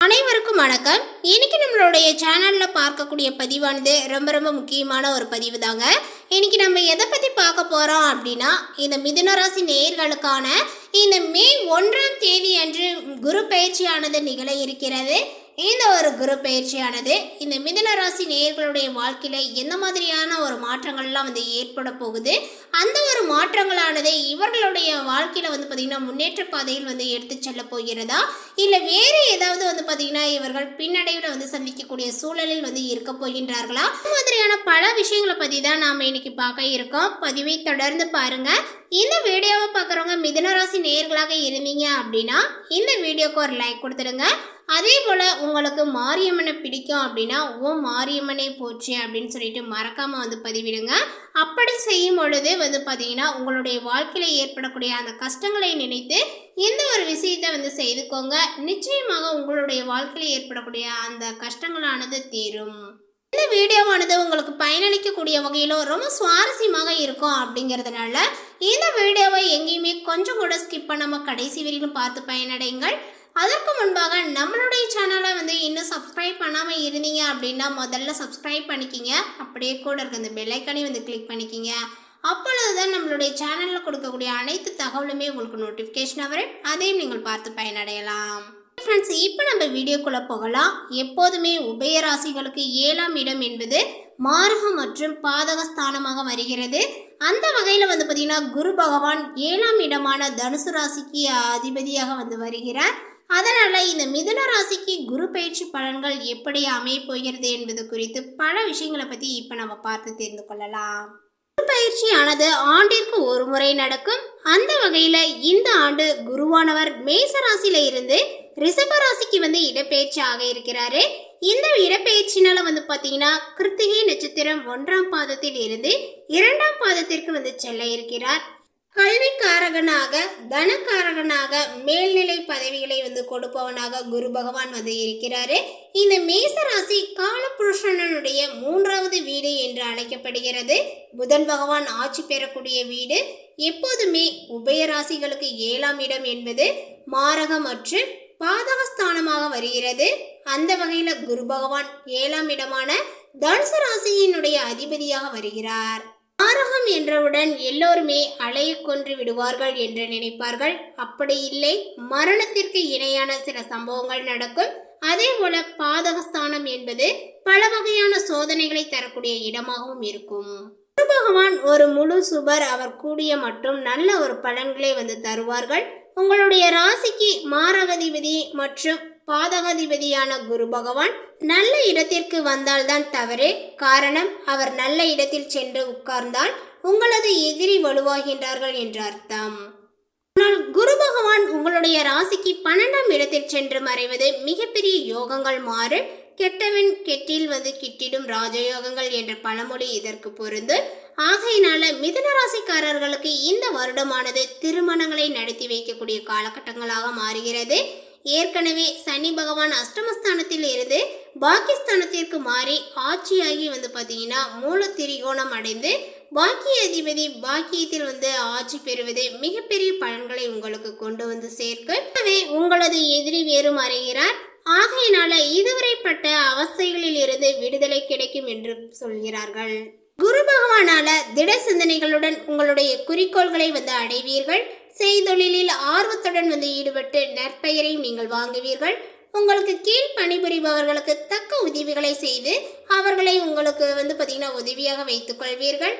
அனைவருக்கும் வணக்கம். இன்னைக்கு நம்மளுடைய சேனல்ல பார்க்கக்கூடிய பதிவானது ரொம்ப ரொம்ப முக்கியமான ஒரு பதிவு தாங்க இன்னைக்கு நம்ம எதை பத்தி பார்க்க போறோம் அப்படின்னா இந்த மிதுனராசி நேயர்களுக்கான இந்த மே ஒன்றாம் தேதி அன்று குரு பயிற்சியானது நிகழ இருக்கிறது. இந்த ஒரு குரு பயிற்சியானது இந்த மிதன ராசி நேயர்களுடைய வாழ்க்கையில் எந்த மாதிரியான ஒரு மாற்றங்கள்லாம் வந்து ஏற்பட போகுது? அந்த ஒரு மாற்றங்களானது இவர்களுடைய வாழ்க்கையில் வந்து பார்த்தீங்கன்னா முன்னேற்ற பாதையில் வந்து எடுத்து செல்ல போகிறதா? இல்லை வேறு ஏதாவது வந்து பார்த்தீங்கன்னா இவர்கள் பின்னடைவில் வந்து சந்திக்கக்கூடிய சூழலில் வந்து இருக்க போகின்றார்களா? இந்த மாதிரியான பல விஷயங்களை பற்றி தான் நாம் இன்னைக்கு பார்க்க இருக்கோம். பதிவை தொடர்ந்து பாருங்க. இந்த வீடியோவை பார்க்குறவங்க மிதனராசி நேயர்களாக இருந்தீங்க அப்படின்னா இந்த வீடியோக்கு ஒரு லைக் கொடுத்துடுங்க. அதே போல் உங்களுக்கு மாரியம்மனை பிடிக்கும் அப்படின்னா ஓ மாரியம்மனை போச்சு அப்படின்னு சொல்லிட்டு மறக்காமல் வந்து பதிவிடுங்க. அப்படி செய்யும் பொழுது வந்து பார்த்தீங்கன்னா உங்களுடைய வாழ்க்கையில் ஏற்படக்கூடிய அந்த கஷ்டங்களை நினைத்து இந்த ஒரு விஷயத்தை வந்து செய்துக்கோங்க. நிச்சயமாக உங்களுடைய வாழ்க்கையில் ஏற்படக்கூடிய அந்த கஷ்டங்களானது தீரும். இந்த வீடியோவானது உங்களுக்கு பயனளிக்கக்கூடிய வகையில் ரொம்ப சுவாரஸ்யமாக இருக்கும் அப்படிங்கிறதுனால இந்த வீடியோவை எங்கேயுமே கொஞ்சம் கூட ஸ்கிப் பண்ணாமல் கடைசி வரையிலும் பார்த்து பயனடைங்கள். அதற்கு முன்பாக நம்மளுடைய சேனலை வந்து இன்னும் சப்ஸ்கிரைப் பண்ணாமல் இருந்தீங்க அப்படின்னா முதல்ல சப்ஸ்கிரைப் பண்ணிக்கிங்க. அப்படியே கூட இருக்க அந்த பெல்லைக்கானே வந்து கிளிக் பண்ணிக்கிங்க. அப்பொழுது தான் நம்மளுடைய சேனலில் கொடுக்கக்கூடிய அனைத்து தகவலுமே உங்களுக்கு நோட்டிஃபிகேஷனாக வரும். அதையும் நீங்கள் பார்த்து பயனடையலாம். ஃப்ரெண்ட்ஸ் இப்போ நம்ம வீடியோக்குள்ளே போகலாம். எப்போதுமே உபயராசிகளுக்கு ஏழாம் இடம் என்பது மாரகம் மற்றும் பாதக ஸ்தானமாக வருகிறது. அந்த வகையில் வந்து பார்த்திங்கன்னா குரு பகவான் ஏழாம் இடமான தனுசு ராசிக்கு அதிபதியாக வந்து வருகிறார். அதனால் இந்த மிதுன ராசிக்கு குரு பயிற்சி பலன்கள் எப்படி அமைய போகிறது என்பது குறித்து பல விஷயங்களை பற்றி இப்போ நம்ம பார்த்து தெரிந்து கொள்ளலாம். குரு பயிற்சியானது ஆண்டிற்கு ஒரு முறை நடக்கும். அந்த வகையில் இந்த ஆண்டு குருவானவர் மேச ராசியில இருந்து ரிஷப ராசிக்கு வந்து இடப்பெயர்ச்சி ஆக இருக்கிறாரு. இந்த இடப்பெயர்ச்சினால வந்து பார்த்தீங்கன்னா கிருத்திகை நட்சத்திரம் ஒன்றாம் பாதத்தில் இருந்து இரண்டாம் பாதத்திற்கு வந்து செல்ல இருக்கிறார். கல்விக்காரகனாக தனக்காரகனாக மேல்நிலை பதவிகளை வந்து கொடுப்பவனாக குரு பகவான் வந்து இருக்கிறாரு. இந்த மேச ராசி மூன்றாவது வீடு என்று அழைக்கப்படுகிறது. புதன் பகவான் ஆட்சி பெறக்கூடிய வீடு. எப்போதுமே உபயராசிகளுக்கு ஏழாம் இடம் என்பது மாரகம் மற்றும் பாதகஸ்தானமாக வருகிறது. அந்த வகையில் குரு பகவான் ஏழாம் இடமான தனுசு ராசியினுடைய அதிபதியாக வருகிறார். மாரகம் என்றவுடன் எல்லோருமே அலைய கொன்று விடுவார்கள் என்று நினைப்பார்கள். அப்படி இல்லை மரணத்திற்கு இணையான சில சம்பவங்கள் நடக்கும். அதே போல பாதகஸ்தானம் என்பது பல வகையான சோதனைகளை தரக்கூடிய இடமாகவும் இருக்கும். குரு பகவான் ஒரு முழு சுபர் அவர் கூடிய மற்றும் நல்ல ஒரு பலன்களை வந்து தருவார்கள். உங்களுடைய ராசிக்கு மாரகதிபதி மற்றும் பாதகாதிபதியான குரு பகவான் நல்ல இடத்திற்கு வந்தால்தான் தவறு. காரணம் அவர் நல்ல இடத்தில் சென்று உட்கார்ந்தால் உங்களது எதிரி வலுவாகின்றார்கள் என்று அர்த்தம். ஆனால் குரு பகவான் உங்களுடைய ராசிக்கு பன்னெண்டாம் இடத்தில் சென்று மறைவது மிகப்பெரிய யோகங்கள் மாறு. கெட்டவன் கெட்டில் வந்து கிட்டிடும் ராஜயோகங்கள் என்ற பழமொழி இதற்கு பொருந்து. ஆகையினால மிதுன ராசிக்காரர்களுக்கு இந்த வருடமானது திருமணங்களை நடத்தி வைக்கக்கூடிய காலகட்டங்களாக மாறுகிறது. ஏற்கனவே சனி பகவான் அஷ்டமஸ்தானத்தில் இருந்து பாக்கியஸ்தானத்திற்கு மாறி ஆட்சியாகி வந்து பார்த்தீங்கன்னா மூல திரிகோணம் அடைந்து பாக்கிய அதிபதி பாக்கியத்தில் வந்து ஆட்சி பெறுவது மிகப்பெரிய பலன்களை உங்களுக்கு கொண்டு வந்து சேர்க்கவே உங்களது எதிரி வேறு மறைகிறார். ஆகையினால இதுவரைப்பட்ட அவஸ்தைகளில் இருந்து விடுதலை கிடைக்கும் என்று சொல்கிறார்கள். குரு பகவானால திட சிந்தனைகளுடன் உங்களுடைய குறிக்கோள்களை வந்து அடைவீர்கள். செய்தொழிலில் ஆர்வத்துடன் வந்து ஈடுபட்டு நற்பெயரை நீங்கள் வாங்குவீர்கள். உங்களுக்கு கீழ் பணிபுரிபவர்களுக்கு தக்க உதவிகளை செய்து அவர்களை உங்களுக்கு வந்து பார்த்தீங்கன்னா உதவியாக வைத்துக் கொள்வீர்கள்.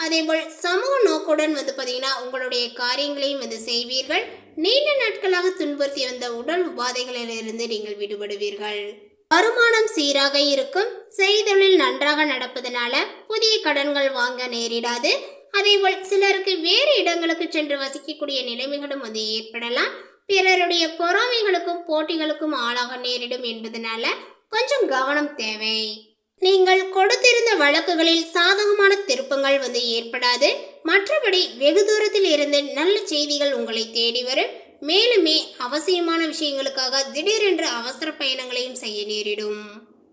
அதேபோல் சமூக நோக்குடன் வந்து பார்த்தீங்கன்னா உங்களுடைய காரியங்களையும் வந்து செய்வீர்கள். நீண்ட நாட்களாக துன்புறுத்தி வந்த உடல் உபாதைகளிலிருந்து நீங்கள் விடுபடுவீர்கள். வருமானம் சீராக இருக்கும் செய்தொழில் நன்றாக நடப்பதனால புதிய கடன்கள் வாங்க நேரிடாது. அதேபோல் சிலருக்கு வேறு இடங்களுக்கு சென்று வசிக்கக்கூடிய நிலைமைகளும் வந்து ஏற்படலாம். பிறருடைய பொறாமைகளுக்கும் போட்டிகளுக்கும் ஆளாக நேரிடும் என்பதனால கொஞ்சம் கவனம் தேவை. நீங்கள் கொடுத்திருந்த வழக்குகளில் சாதகமான திருப்பங்கள் வந்து ஏற்படாது. மற்றபடி வெகு தூரத்தில் இருந்து நல்ல செய்திகள் உங்களை தேடி வரும். மேலுமே அவசியமான விஷயங்களுக்காக திடீரென்று அவசர பயணங்களையும் செய்ய நேரிடும்.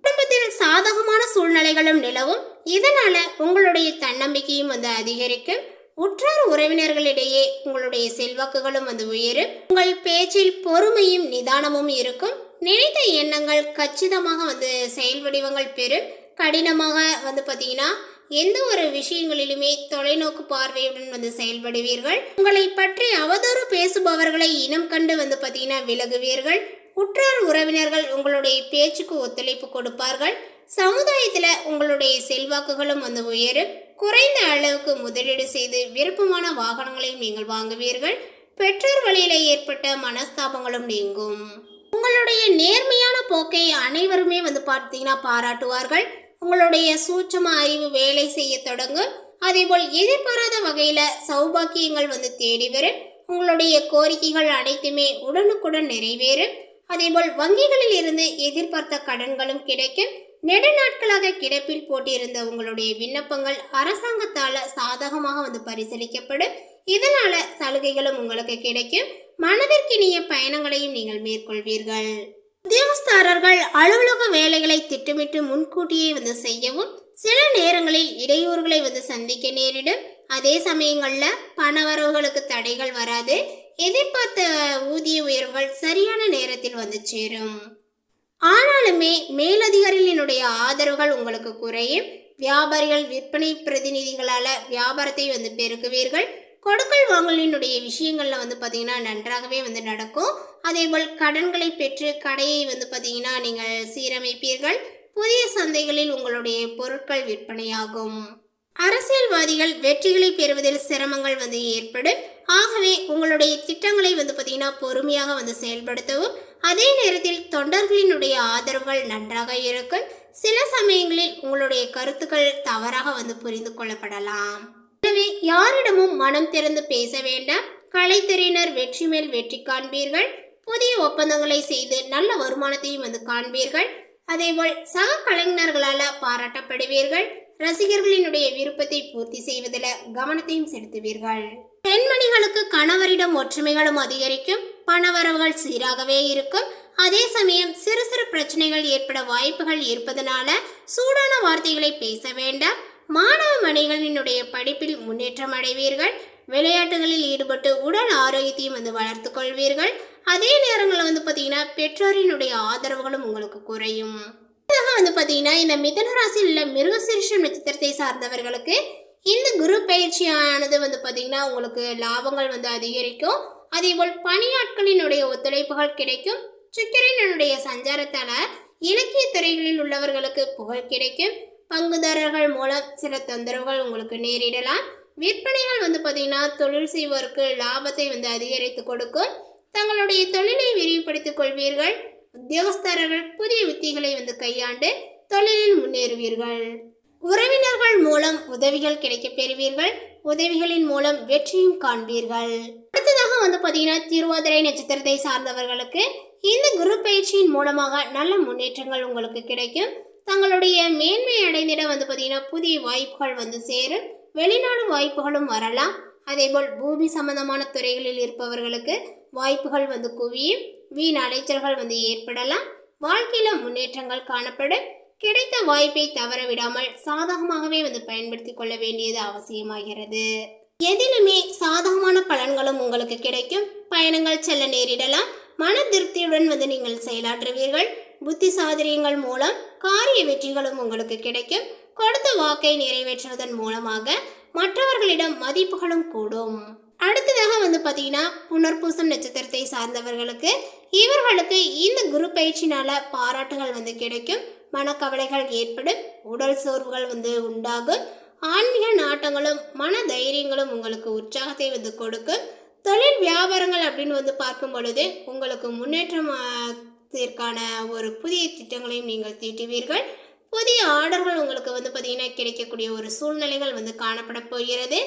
குடும்பத்தில் சாதகமான சூழ்நிலைகளும் நிலவும். இதனால உங்களுடைய தன்னம்பிக்கையும் வந்து அதிகரிக்கும். உற்றார் உறவினர்களிடையே உங்களுடைய செல்வாக்குகளும் வந்து உயரும். உங்கள் பேச்சில் பொறுமையும் நிதானமும் இருக்கும். நினைத்த எண்ணங்கள் கச்சிதமாக வந்து செயல் வடிவங்கள் பெறும். கடினமாக வந்து பார்த்தீங்கன்னா எந்த ஒரு விஷயங்களிலுமே தொலைநோக்கு பார்வையுடன் வந்து செயல்படுவீர்கள். உங்களை பற்றி அவதூறு பேசுபவர்களை இனம் கண்டு வந்து பார்த்தீங்கன்னா விலகுவீர்கள். உற்றார் உறவினர்கள் உங்களுடைய பேச்சுக்கு ஒத்துழைப்பு கொடுப்பார்கள். சமுதாயத்தில் உங்களுடைய செல்வாக்குகளும் வந்து உயரும். குறைந்த அளவுக்கு முதலீடு செய்து விருப்பமான வாகனங்களையும் நீங்கள் வாங்குவீர்கள். பெற்றோர் வழியில் ஏற்பட்ட மனஸ்தாபங்களும் நீங்கும். உங்களுடைய நேர்மையான போக்கை அனைவருமே வந்து பார்த்தீங்கன்னா பாராட்டுவார்கள். உங்களுடைய சூட்சம அறிவு வேலை செய்ய தொடங்கும் அதேபோல் எதிர்பாராத வகையில் சௌபாக்கியங்கள் வந்து தேடி வரும். உங்களுடைய கோரிக்கைகள் அனைத்துமே உடனுக்குடன் நிறைவேறும். அதேபோல் வங்கிகளில் இருந்து எதிர்பார்த்த கடன்களும் கிடைக்கும். நெடுநாட்களாக கிடப்பில் போட்டிருந்த உங்களுடைய விண்ணப்பங்கள் அரசாங்கத்தால் சாதகமாக வந்து பரிசீலிக்கப்படும். இதனால சலுகைகளும் உங்களுக்கு கிடைக்கும். மனதிற்கினிய பயணங்களையும் நீங்கள் மேற்கொள்வீர்கள். உத்தியோகஸ்தாரர்கள் அலுவலக வேலைகளை திட்டமிட்டு முன்கூட்டியே வந்து செய்யவும் சில நேரங்களில் இடையூறுகளை வந்து சந்திக்க நேரிடும். அதே சமயங்களில் பணவரவுகளுக்கு தடைகள் வராது. எதிர்பார்த்த ஊதிய உயர்வுகள் சரியான நேரத்தில் வந்து சேரும். ஆனாலுமே மேலதிகாரிகளினுடைய ஆதரவுகள் உங்களுக்கு குறையும். வியாபாரிகள் விற்பனை பிரதிநிதிகளால் வியாபாரத்தை வந்து பெருக்குவீர்கள். கொடுக்கல் வாங்கலினுடைய விஷயங்களில் வந்து பார்த்தீங்கன்னா நன்றாகவே வந்து நடக்கும். அதேபோல் கடன்களை பெற்று கடையை வந்து பார்த்தீங்கன்னா நீங்கள் சீரமைப்பீர்கள். புதிய சந்தைகளில் உங்களுடைய பொருட்கள் விற்பனையாகும். அரசியல்வாதிகள் வெற்றிகளை பெறுவதில் சிரமங்கள் வந்து ஏற்படும். ஆகவே உங்களுடைய திட்டங்களை வந்து பார்த்தீங்கன்னா பொறுமையாக வந்து செயல்படுத்தவும் அதே நேரத்தில் தொண்டர்களினுடைய ஆதரவுகள் நன்றாக இருக்கும். சில சமயங்களில் உங்களுடைய கருத்துக்கள் தவறாக வந்து புரிந்து கொள்ளப்படலாம். எனவே யாரிடமும் மனம் திறந்து பேச வேண்டாம். கலைத்துறையினர் வெற்றி மேல் வெற்றி காண்பீர்கள். புதிய ஒப்பந்தங்களை செய்து நல்ல வருமானத்தையும் வந்து காண்பீர்கள். அதேபோல் சக கலைஞர்களால் பாராட்டப்படுவீர்கள். ரசிகர்களினுடைய விருப்பத்தை பூர்த்தி செய்வதில் கவனத்தையும் செலுத்துவீர்கள். பெண்மணிகளுக்கு கணவரிடம் ஒற்றுமைகளும் அதிகரிக்கும். பணவரவுகள் சீராகவே இருக்கும். அதே சமயம் சிறு சிறு பிரச்சனைகள் ஏற்பட வாய்ப்புகள் இருப்பதனால சூடான வார்த்தைகளை பேச வேண்டாம். மாணவ மணிகளினுடைய படிப்பில் முன்னேற்றம் அடைவீர்கள். விளையாட்டுகளில் ஈடுபட்டு உடல் ஆரோக்கியத்தையும் வந்து வளர்த்து கொள்வீர்கள். அதே நேரங்களில் வந்து பார்த்தீங்கன்னா பெற்றோரினுடைய ஆதரவுகளும் உங்களுக்கு குறையும். வந்து பார்த்தீங்கன்னா இந்த மிதன ராசியில் உள்ள மிருகசீரிஷம் நட்சத்திரத்தை சார்ந்தவர்களுக்கு இந்த குரு பயிற்சியானது வந்து பார்த்தீங்கன்னா உங்களுக்கு லாபங்கள் வந்து அதிகரிக்கும். அதேபோல் பணியாட்களினுடைய ஒத்துழைப்புகள் கிடைக்கும். சுக்கிரனுடைய சஞ்சாரத்தால் இலக்கிய துறைகளில் உள்ளவர்களுக்கு புகழ் கிடைக்கும். பங்குதாரர்கள் மூலம் சில தொந்தரவுகள் உங்களுக்கு நேரிடலாம். விற்பனைகள் வந்து பார்த்தீங்கன்னா தொழில் செய்வோருக்கு லாபத்தை வந்து அதிகரித்து கொடுக்கும். தங்களுடைய தொழிலை விரிவுபடுத்திக் கொள்வீர்கள். உத்தியோகஸ்தர்கள் புதிய உத்திகளை வந்து கையாண்டு தொழிலில் முன்னேறுவீர்கள். உறவினர்கள் மூலம் உதவிகள் கிடைக்கப் பெறுவீர்கள். உதவிகளின் மூலம் வெற்றியும் காண்பீர்கள். அடுத்ததாக வந்து பார்த்தீங்கன்னா திருவாதிரை நட்சத்திரத்தை சார்ந்தவர்களுக்கு இந்த குரு பயிற்சியின் மூலமாக நல்ல முன்னேற்றங்கள் உங்களுக்கு கிடைக்கும். தங்களுடைய மேன்மை அடைந்திட வந்து பார்த்தீங்கன்னா புதிய வாய்ப்புகள் வந்து சேரும். வெளிநாடு வாய்ப்புகளும் வரலாம். அதேபோல் பூமி சம்பந்தமான துறைகளில் இருப்பவர்களுக்கு வாய்ப்புகள் வந்து குவியும். வீண் அலைச்சல்கள் வந்து ஏற்படலாம். வாழ்க்கையில் முன்னேற்றங்கள் காணப்படும். கிடைத்த வாய்ப்பை தவற விடாமல் சாதகமாகவே வந்து பயன்படுத்தி கொள்ள வேண்டியது அவசியமாகிறது. எதிலுமே சாதகமான பலன்களும் உங்களுக்கு கிடைக்கும். பயணங்கள் செல்ல நேரிடலாம். மன திருப்தியுடன் வந்து நீங்கள் செயலாற்றுவீர்கள். புத்தி சாதரியங்கள் மூலம் காரிய வெற்றிகளும் உங்களுக்கு கிடைக்கும். கொடுத்த வாக்கை நிறைவேற்றுவதன் மூலமாக மற்றவர்களிடம் மதிப்புகளும் கூடும். அடுத்ததாக வந்து பார்த்தீங்கன்னா புனர்பூசம் நட்சத்திரத்தை சார்ந்தவர்களுக்கு இவர்களுக்கு இந்த குரு பயிற்சினால பாராட்டுகள் வந்து கிடைக்கும். மனக்கவலைகள் ஏற்படும் உடல் சோர்வுகள் வந்து உண்டாகும். ஆன்மீக நாட்டங்களும் மன தைரியங்களும் உங்களுக்கு உற்சாகத்தை வந்து கொடுக்கும். தொழில் வியாபாரங்கள் அப்படின்னு வந்து பார்க்கும் பொழுது உங்களுக்கு இதற்கான ஒரு புதிய திட்டங்களையும் நீங்கள் தீட்டுவீர்கள். புதிய ஆர்டர்கள் உங்களுக்கு வந்து பார்த்தீங்கன்னா கிடைக்கக்கூடிய ஒரு சூழ்நிலைகள் வந்து காணப்பட போகிறது.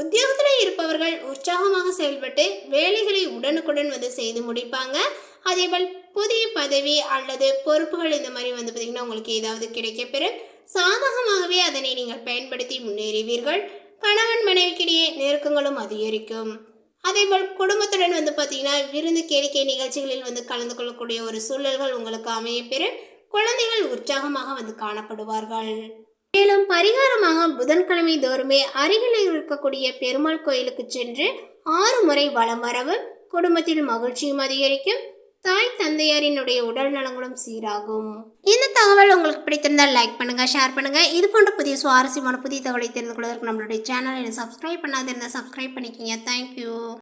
உத்தியோகத்தில் இருப்பவர்கள் உற்சாகமாக செயல்பட்டு வேலைகளை உடனுக்குடன் வந்து செய்து முடிப்பாங்க. அதேபோல் புதிய பதவி அல்லது பொறுப்புகள் இந்த மாதிரி வந்து பார்த்திங்கன்னா உங்களுக்கு ஏதாவது கிடைக்கப்பெறும். சாதகமாகவே அதனை நீங்கள் பயன்படுத்தி முன்னேறுவீர்கள். கணவன் மனைவிக்கிடையே நெருக்கங்களும் அதிகரிக்கும். அதேபோல் குடும்பத்துடன் வந்து பார்த்தீங்கன்னா விருந்து கேளிக்கை நிகழ்ச்சிகளில் வந்து கலந்து கொள்ளக்கூடிய ஒரு சூழல்கள் உங்களுக்கு அமைய பெற குழந்தைகள் உற்சாகமாக வந்து காணப்படுவார்கள். மேலும் பரிகாரமாக புதன்கிழமை தோறுமே அருகில் இருக்கக்கூடிய பெருமாள் கோயிலுக்கு சென்று ஆறு முறை வலம் வரவும் குடும்பத்தில் மகிழ்ச்சியும் அதிகரிக்கும். தாய் தந்தையாரினுடைய உடல் நலங்களும் சீராகும். இந்த தகவல் உங்களுக்கு பிடித்திருந்தால் லைக் பண்ணுங்க ஷேர் பண்ணுங்க. இது போன்ற புதிய சுவாரஸ்யமான புதிய தகவலை தெரிந்து கொள்வதற்கு நம்மளுடைய சேனலை சப்ஸ்கிரைப் பண்ணாதிருந்தால் சப்ஸ்கிரைப் பண்ணிக்கிங்க. Thank you